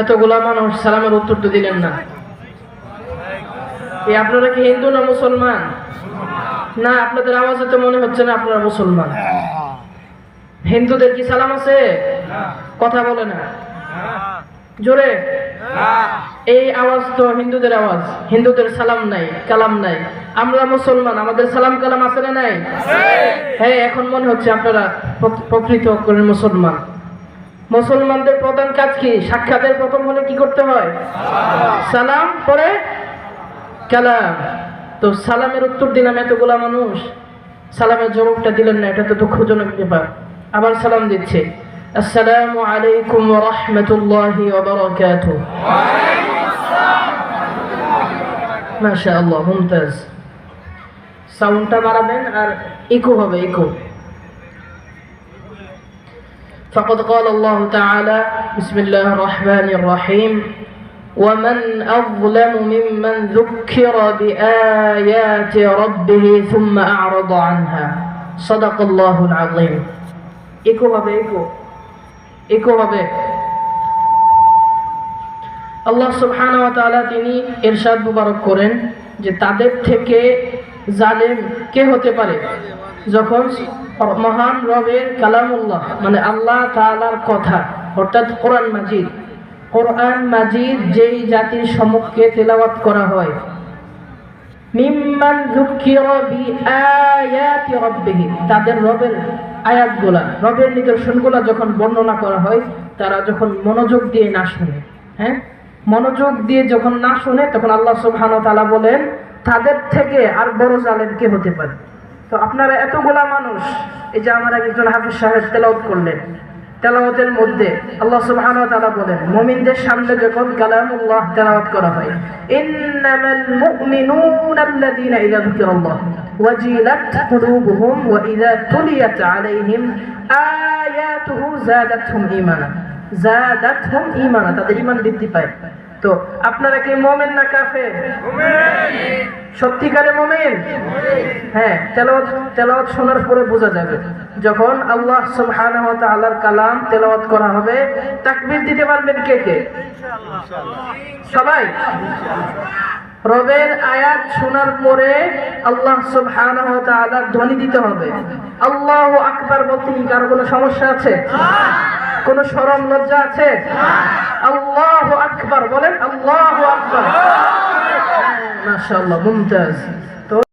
এতগুলা মানুষ সালামের উত্তর তো দিলেন না। এই আপনারা কি হিন্দু না মুসলমান? না, আপনাদের আওয়াজে তো মনে হচ্ছে না আপনারা মুসলমান। হিন্দুদের কি সালাম আছে? কথা বলে না। জোরে। এই আওয়াজ তো হিন্দুদের আওয়াজ। হিন্দুদের সালাম নাই কালাম নাই। আমরা মুসলমান আমাদের সালাম কালাম আছে না নাই? হ্যাঁ এখন মনে হচ্ছে আপনারা প্রকৃত করে মুসলমান। মুসলমানদের প্রধান কাজ কি? সাক্ষাতের প্রথম হলে কি করতে হয়? সালাম পরে কালাম। তো সালামের উত্তর দিলাম এতগুলা মানুষ। সালামের জবাবটা দিলেন না এটা তো দুঃখজনক ব্যাপার। আবার সালাম দিচ্ছে। আসসালামু আলাইকুম ওয়া রাহমাতুল্লাহি ওয়া বারাকাতুহু মাশাআল্লাহ মুমতাজ সাউন্ডটা বাড়াবেন আর ইকো হবে ইকো فقد قال الله تعالى بسم الله الرحمن الرحيم ومن أظلم ممن ذكر بآيات ربه ثم أعرض عنها صدق الله العظيم إيكو হবে إيكو একভাবে আল্লাহ সুবহান তিনি এরশাদ মুবারক করেন যে তাদের থেকে জালেম কে হতে পারে? যখন মহান রবের কালামুল্লাহ মানে আল্লাহ তালার কথা, অর্থাৎ কোরআন মাজিদ কোরআন মাজিদ যেই জাতির সমক্ষে তেলাওয়াত করা হয় মিম্মান যুকিরা বিআয়াতি রাব্বিহি তাদের রবের আয়াতগুলা, রবের নিদর্শনগুলা যখন বর্ণনা করা হয়, তারা যখন মনোযোগ দিয়ে না শুনে হ্যাঁ? মনোযোগ দিয়ে যখন না শুনে, তখন আল্লাহ সুবহানাহু তাআলা বলেন, তাদের থেকে আর বড় জালেম কে হতে পারে? তো আপনারা এতগুলা মানুষ, এই যে আমার একজন হাফিজ সাহেব তেলাওয়াত করলেন তেলাওয়াতের মধ্যে আল্লাহ সুবহানাহু ওয়া তাআলা বলেন মুমিনদের সামনে যখন কালামুল্লাহ তেলাওয়াত করা হয় ইন্নামাল মুমিনুনা আল্লাযীনা ইযা যুকিরাল্লাহ ওয়াজিলাত কুলুবুহুম ওয়া ইযা তুলিয়াত আলাইহিম আয়াতুহু যাদাতহুম ঈমানা যাদাতহুম ঈমানা তাদের ঈমান বৃদ্ধি পায়। তো আপনারা কি মুমিন না কাফের? সত্যিকারে মুমিন। হ্যাঁ তেলাওয়াত তেলাওয়াত শোনার পরে বোঝা যাবে। যখন আল্লাহ সুবহানাহু ওয়া তাআলার কালাম তেলাওয়াত করা হবে, তাকবীর দিতে পারবেন কে কে? সবাই? রবের আয়াত শোনার পরে আল্লাহ সুবহানাহু ওয়া তাআলার ধ্বনি দিতে হবে। আল্লাহু আকবার বলতে কি, কারও কোনো সমস্যা আছে? কোনো শরম লজ্জা আছে? আল্লাহু আকবার, বলেন আল্লাহু আকবার। মাশাআল্লাহ, মুমতাজ।